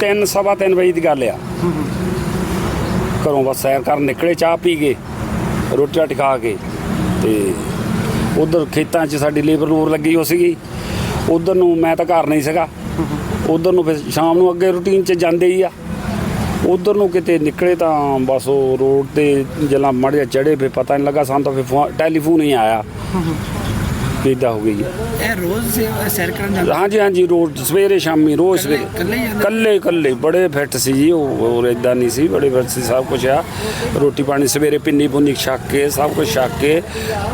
ਤਿੰਨ, ਸਵਾ ਤਿੰਨ ਵਜੇ ਦੀ ਗੱਲ ਆ। ਘਰੋਂ ਬਸ ਸੈਰ ਕਰਨ ਨਿਕਲੇ, ਚਾਹ ਪੀ ਕੇ ਰੋਟੀ ਰਾਟੀ ਖਾ ਕੇ ਤੇ ਉਧਰ ਖੇਤਾਂ 'ਚ ਸਾਡੀ ਲੇਬਰ ਲੂਰ ਲੱਗੀ ਹੋ ਸੀਗੀ। ਉਧਰ ਨੂੰ ਮੈਂ ਤਾਂ ਘਰ ਨਹੀਂ ਸੀਗਾ। ਉਧਰ ਨੂੰ ਫਿਰ ਸ਼ਾਮ ਨੂੰ ਅੱਗੇ ਰੂਟੀਨ 'ਚ ਜਾਂਦੇ ਹੀ ਆ। ਉਧਰ ਨੂੰ ਕਿਤੇ ਨਿਕਲੇ ਤਾਂ ਬਸ ਉਹ ਰੋਡ ਤੇ ਜਲਾ ਮੜਿਆ ਚੜੇ ਫੇ ਪਤਾ ਨਹੀਂ ਲੱਗਾ ਸਾਨੂੰ ਤਾਂ ਫਿਰ ਟੈਲੀਫੋਨ ਹੀ ਆਇਆ। ਕਿਦਾਂ ਹੋ ਗਈ ਹੈ। ਇਹ ਰੋਜ਼ ਸੇ- ਸੈਰ ਕਰਨ ਜਾਂਦੇ? ਹਾਂਜੀ ਹਾਂਜੀ ਰੋਜ਼ ਸਵੇਰੇ ਸ਼ਾਮੀ ਰੋਜ਼ ਸਵੇਰੇ। ਇਕੱਲੇ ਹੀ ਜਾਂਦੇ? ਕੱਲੇ ਕੱਲੇ ਬੜੇ ਫਿੱਟ ਸੀ ਜੀ ਉਹ ਹੋਰ ਇਦਾਂ ਨਹੀਂ ਸੀ ਬੜੇ ਫਿੱਟ ਸੀ ਸਭ ਕੁਝ ਆ। ਰੋਟੀ ਪਾਣੀ ਸਵੇਰੇ ਪਿੰਨੀ ਪੁੰਨੀ ਛੱਕ ਕੇ ਸਭ ਕੁਝ ਛੱਕ ਕੇ।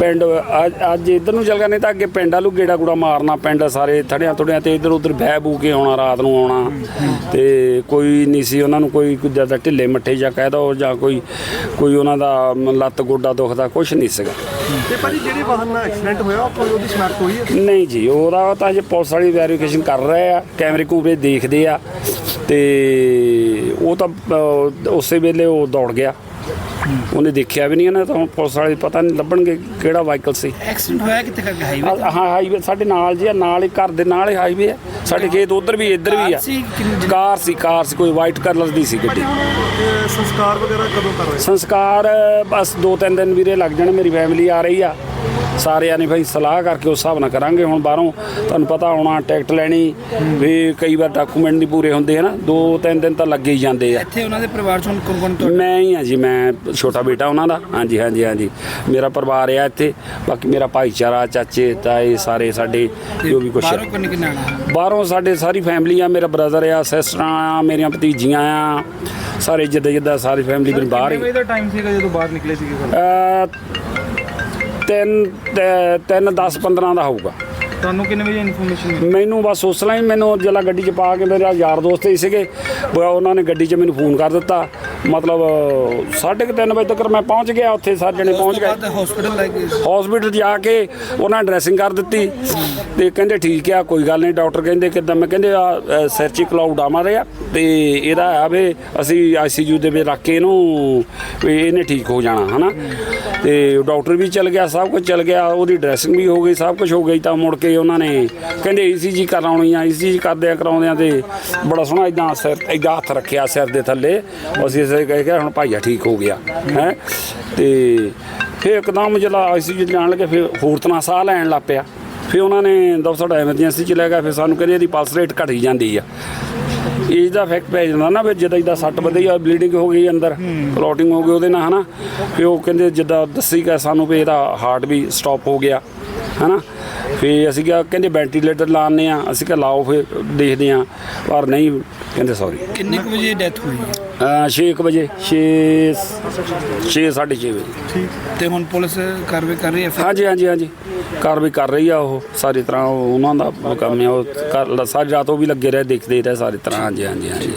ਪਿੰਡ ਅੱਜ- ਅੱਜ ਇਧਰ ਨੂੰ ਚੱਲ ਗਏ ਨਹੀਂ ਤਾਂ ਅੱਗੇ ਪਿੰਡ ਵਾਲੂ ਗੇੜਾ ਗੂੜਾ ਮਾਰਨਾ ਪਿੰਡ ਸਾਰੇ ਥੜਿਆਂ ਥੜਿਆਂ ਤੇ ਇਧਰ ਉਧਰ ਬਹਿ ਬੂ ਕੇ ਆਉਣਾ ਰਾਤ ਨੂੰ ਆਉਣਾ। ਤੇ ਕੋਈ ਨਹੀਂ ਸੀ ਉਹਨਾਂ ਨੂੰ ਕੋਈ ਕੋਈ ਜ਼ਿਆਦਾ ਢਿੱਲੇ ਮੱਠੇ ਜਾਂ ਕਹਿ ਦੋ ਜਾਂ ਕੋਈ ਕੋਈ ਉਹਨਾਂ ਦਾ ਲੱਤ ਗੋਡਾ ਦੁਖਦਾ ਕੁਝ ਨਹੀਂ ਸੀਗਾ। ਤੇ ਭਾਜੀ ਜਿਹੜੇ ਵਾਹਨ ਨਾਲ ਐਕਸੀਡੈਂਟ ਹੋਇਆ ਉਹ ਕੋਈ ਉਹਦੀ ਸਮਾਰਟ ਹੋਈ ਹੈ? ਨਹੀਂ ਜੀ ਉਹਦਾ ਤਾਂ ਜੇ ਪੁਲਿਸ ਵਾਲੀ ਵੈਰੀਫਿਕੇਸ਼ਨ ਕਰ ਰਹੇ ਆ ਕੈਮਰੇ ਕੂਮਰੇ ਦੇਖਦੇ ਆ। ਤੇ ਉਹ ਤਾਂ ਅਹ, ਉਸੇ ਵੇਲੇ ਉਹ ਦੌੜ ਗਿਆ। ਉਹਨੇ ਦੇਖਿਆ ਵੀ ਨਹੀਂ ਨਾ ਤਾਂ ਹੁਣ ਪੁਲਿਸ ਵਾਲੇ ਪਤਾ ਨਹੀਂ ਲੱਭਣਗੇ ਕਿਹੜਾ ਵਾਹੀਕਲ ਸੀ। ਐਕਸੀਡੈਂਟ ਹੋਇਆ ਕਿੱਥੇ ਕਰਕੇ? ਹਾਈਵੇ ਆ- ਹਾਂ ਹਾਈਵੇ ਸਾਡੇ ਨਾਲ ਜੀ ਆ, ਨਾਲ ਹੀ ਘਰ ਦੇ ਨਾਲ ਹੀ ਹਾਈਵੇ ਆ। ਸਾਡੇ ਖੇਤ ਉਧਰ ਵੀ ਇੱਧਰ ਵੀ ਆ। ਕਾਰ ਸੀ ਕਾਰ ਸੀ ਕਾਰ ਸੀ ਕੋਈ ਵਾਈਟ ਕਲਰ ਦੀ ਸੀ ਗੱਡੀ। ਹੁਣ ਸੰਸਕਾਰ ਵਗੈਰਾ ਕਦੋਂ ਕਰ ਰਹੇ? ਸੰਸਕਾਰ ਅ, ਬਸ ਦੋ ਤਿੰਨ ਦਿਨ ਵੀਰੇ ਲੱਗ ਜਾਣੇ ਮੇਰੀ ਫੈਮਿਲੀ ਆ ਰਹੀ ਆ। ਸਾਰਿਆਂ ਨੇ ਭਾਈ ਸਲਾਹ ਕਰਕੇ ਉਸ ਹਿਸਾਬ ਨਾਲ ਕਰਾਂਗੇ। ਹੁਣ ਬਾਹਰੋਂ ਤੁਹਾਨੂੰ ਪਤਾ ਆਉਣਾ ਟਿਕਟ ਲੈਣੀ ਵੀ ਕਈ ਵਾਰ ਡਾਕੂਮੈਂਟ ਨਹੀਂ ਪੂਰੇ ਹੁੰਦੇ ਹਨਾ? ਦੋ ਤਿੰਨ ਦਿਨ ਤਾਂ ਲੱਗੇ ਹੀ ਜਾਂਦੇ ਆ। ਇੱਥੇ ਉਹਨਾਂ ਦੇ ਪਰਿਵਾਰ ਚੋਂ ਕੌਣ ਕੌਣ ਤੁਹਾਡੇ? ਮੈਂ ਹੀ ਆ ਜੀ ਮੈਂ ਛੋਟਾ ਬੇਟਾ ਉਹਨਾਂ ਦਾ। ਹਾਂਜੀ ਹਾਂਜੀ ਹਾਂਜੀ। ਮੇਰਾ ਪਰਿਵਾਰ ਆ ਇੱਥੇ। ਬਾਕੀ ਮੇਰਾ ਭਾਈਚਾਰਾ ਚਾਚੇ ਤਾਏ ਸਾਰੇ ਸਾਡੇ ਜੋ ਵੀ ਕੁਛ ਆ। ਬਾਹਰੋਂ ਕਿੰਨੇ ਕਿੰਨੇ ਆਣਾ? ਬਾਹਰੋਂ ਸਾਡੇ ਸਾਰੀ ਫੈਮਿਲੀ ਆ ਮੇਰਾ ਬ੍ਰਦਰ ਆ ਸਿਸਟਰਾਂ ਆ ਮੇਰੀਆਂ ਭਤੀਜੀਆਂ ਆ। ਸਾਰੇ ਜਿੱਦਾਂ ਜਿੱਦਾਂ ਸਾਰੀ ਫੈਮਿਲੀ ਮੇਰੀ ਬਾਹਰ ਹੀ। ਦਾ ਟਾਈਮ ਸੀਗਾ ਜਦੋਂ ਬਾਹਰ ਨਿਕਲੇ ਸੀਗੇ ਅਹ ਤਿੰਨ ਤੇ- ਤਿੰਨ 10 15 ਦਾ ਹੋਊਗਾ। ਤੁਹਾਨੂੰ ਕਿੰਨੇ ਵਜੇ ਇਨਫੋਰਮੇਸ਼ਨ ਮਿਲੀ? ਮੈਨੂੰ ਬਸ ਉਸ ਲਈ ਮੈਨੂੰ ਜਿਹੜਾ ਗੱਡੀ 'ਚ ਪਾ ਕੇ ਮੇਰੇ ਯਾਰ ਦੋਸਤ ਹੀ ਸੀਗੇ ਉਹ ਉਹਨਾਂ ਨੇ ਗੱਡੀ 'ਚ ਮੈਨੂੰ ਫੋਨ ਕਰ ਦਿੱਤਾ। ਮਤਲਬ 3:30 ਵਜੇ ਤੱਕ ਮੈਂ ਪਹੁੰਚ ਗਿਆ ਉੱਥੇ ਸਾਰੇ ਜਣੇ ਪਹੁੰਚ ਗਏ। ਹਸਪੀਟਲ ਲੈ ਕੇ ਹਸਪੀਟਲ ਜਾ ਕੇ ਉਹਨਾਂ ਡਰੈਸਿੰਗ ਕਰ ਦਿੱਤੀ ਤੇ ਕਹਿੰਦੇ ਠੀਕ ਆ ਕੋਈ ਗੱਲ ਨਹੀਂ ਡਾਕਟਰ ਕਹਿੰਦੇ ਕਿਦਾਂ ਮੈਂ ਕਹਿੰਦੇ ਆ ਅ, ਸਿਰ 'ਚ ਕਲਾਉਡ ਆ ਮਾਰਿਆ ਤੇ ਇਹਦਾ ਆ ਵੀ ਅਸੀਂ ਆਈਸੀਯੂ ਦੇ ਵਿੱਚ ਰੱਖ ਕੇ ਇਹਨੂੰ ਵੀ ਇਹਨੇ ਠੀਕ ਹੋ ਜਾਣਾ ਹਨਾ? ਤੇ ਡਾਕਟਰ ਵੀ ਚਲ ਗਿਆ ਸਭ ਕੁਝ ਚਲ ਗਿਆ ਉਹਦੀ ਡਰੈਸਿੰਗ ਵੀ ਹੋ ਗਈ ਸਭ ਕੁਝ ਹੋ ਗਈ ਤਾਂ ਮੁੜ ਕੇ ਉਹਨਾਂ ਨੇ ਕਹਿੰਦੇ ਈਸੀਜੀ ਕਰਾਉਣੀ ਆ ਈਸੀਜੀ ਕਰਦੇ ਆ ਕਰਾਉਂਦੇ ਆ ਤੇ ਬੜਾ ਸੋਹਣਾ ਇਦਾਂ ਸਿਰ ਇਦਾਂ ਹੱਥ ਰੱਖਿਆ ਸਿਰ ਦੇ ਥੱਲੇ ਅਸੀਂ ਇਸੇ ਕਹਿ ਕੇ ਹੁਣ ਭਾਈਆ ਠੀਕ ਹੋ ਗਿਆ, ਹੈ? ਤੇ ਫਿਰ ਇੱਕਦਮ ਜਿਹੜਾ ਆਈਸੀਯੂ ਜਾਣ ਲੱਗੇ, ਫਿਰ ਹੋਰ ਤਰ੍ਹਾਂ ਸਾਹ ਲੈਣ ਲੱਗ ਪਿਆ। ਫਿਰ ਉਹਨਾਂ ਨੇ ਦਫਤਰ ਐਮਰਜੈਂਸੀ ਚ ਲੈ ਗਿਆ, ਫਿਰ ਸਾਨੂੰ ਕਹਿੰਦੇ ਇਹਦੀ ਪਲਸ ਰੇਟ ਘਟੀ ਜਾਂਦੀ ਆ। ਏਜ ਦਾ ਇਫੈਕਟ ਪੈ ਜਾਂਦਾ ਨਾ, ਫਿਰ ਜਿੱਦਾਂ ਜਿੱਦਾਂ ਸੱਟ ਵਧੀ ਆ ਬਲੀਡਿੰਗ ਹੋ ਗਈ ਅੰਦਰ ਕਲੋਟਿੰਗ ਹੋ ਗਈ ਉਹਦੇ ਨਾਲ, ਹਨਾ? ਫਿਰ ਉਹ ਕਹਿੰਦੇ ਜਿੱਦਾਂ ਦੱਸੀ ਗਿਆ ਸਾਨੂੰ ਵੀ ਇਹਦਾ ਹਾਰਟ ਵੀ ਸਟਾਪ ਹੋ ਗਿਆ, ਹਨਾ? ਫਿਰ ਅਸੀਂ ਕਿਹਾ, ਕਹਿੰਦੇ ਵੈਂਟੀਲੇਟਰ ਲਾਉਂਦੇ ਆ, ਅਸੀਂ ਕਿਹਾ, ਲਾਓ ਫਿਰ ਦੇਖਦੇ ਆ, ਪਰ ਨਹੀਂ, ਕਹਿੰਦੇ ਸੌਰੀ ਕਿੰਨੇ ਕੁ ਵਜੇ ਡੈਥ ਹੋਈ? 6 ਵਜੇ 6 6 6:30 ਵਜੇ। ਤੇ ਹੁਣ ਪੁਲਿਸ ਕਾਰਵਾਈ ਕਰ ਰਹੀ ਹੈ ਹਾਂਜੀ ਹਾਂਜੀ ਹਾਂਜੀ। ਕਾਰਵਾਈ ਕਰ ਰਹੀ ਆ ਉਹ ਸਾਰੀ ਤਰ੍ਹਾਂ ਉਹ- ਉਹਨਾਂ ਦਾ ਕੰਮ ਹੈ ਉਹ ਕਰ- ਸਾਰੀ ਰਾਤ ਉਹ ਵੀ ਲੱਗੇ ਰਹੇ ਦੇਖਦੇ ਰਹੇ ਸਾਰੀ ਤਰ੍ਹਾਂ। ਹਾਂਜੀ ਹਾਂਜੀ ਹਾਂਜੀ।